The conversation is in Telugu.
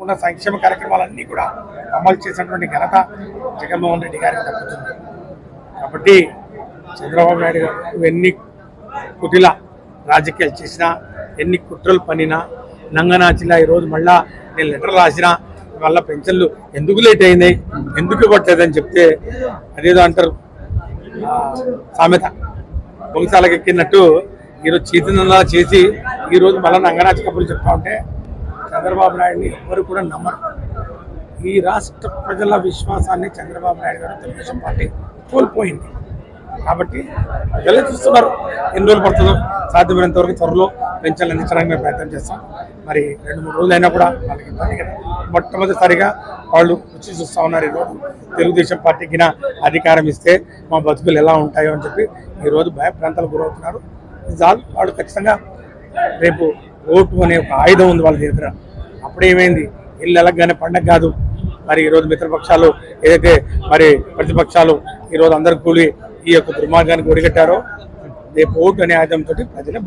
తప్పకుండా సంక్షేమ కార్యక్రమాలన్నీ కూడా అమలు చేసినటువంటి ఘనత జగన్మోహన్ రెడ్డి గారికి దక్కుతుంది. కాబట్టి చంద్రబాబు నాయుడు గారు నువ్వు ఎన్ని కుటిల రాజకీయాలు చేసినా ఎన్ని కుట్రలు పనినా నంగనాచిలా ఈరోజు మళ్ళా నేను లెటర్ రాసినా వాళ్ళ పెన్షన్లు ఎందుకు లేట్ అయింది ఎందుకు ఇవ్వట్లేదని చెప్తే అదేదో అంటారు సామెత. బొంగసాలకు ఎక్కినట్టు ఈరోజు చేతినలా చేసి ఈరోజు మళ్ళీ నంగనాచి కబుర్లు చెప్తా ఉంటే చంద్రబాబు నాయుడిని ఎవరు కూడా నమ్మరు. ఈ రాష్ట్ర ప్రజల విశ్వాసాన్ని చంద్రబాబు నాయుడు గారు తెలుగుదేశం పార్టీ కోల్పోయింది. కాబట్టి ప్రజలే చూస్తున్నారు ఎన్ని రోజులు పడుతుందో సాధ్యమైనంత వరకు త్వరలో పెన్షన్లు అందించడానికి మేము ప్రయత్నం చేస్తాం. మరి రెండు మూడు రోజులు అయినా కూడా వాళ్ళకి ఇబ్బంది కదా. మొట్టమొదటిసారిగా వాళ్ళు రుచి చూస్తూ ఉన్నారు ఈరోజు. తెలుగుదేశం పార్టీకి నా అధికారం ఇస్తే మా బతుకులు ఎలా ఉంటాయో అని చెప్పి ఈరోజు భయప్రాంతాలకు గురవుతున్నారు. చాలు వాళ్ళు ఖచ్చితంగా రేపు ఓటు అనే ఒక ఆయుధం ఉంది వాళ్ళ దగ్గర. అప్పుడు ఏమైంది ఇల్లు ఎలగగానే పండగ కాదు. మరి ఈరోజు మిత్రపక్షాలు ఏదైతే మరి ప్రతిపక్షాలు ఈరోజు అందరు కూలి ఈ యొక్క దుర్మార్గానికి ఒడిగట్టారో రేపు ఓటు అనే ఆయుధంతో ప్రజలు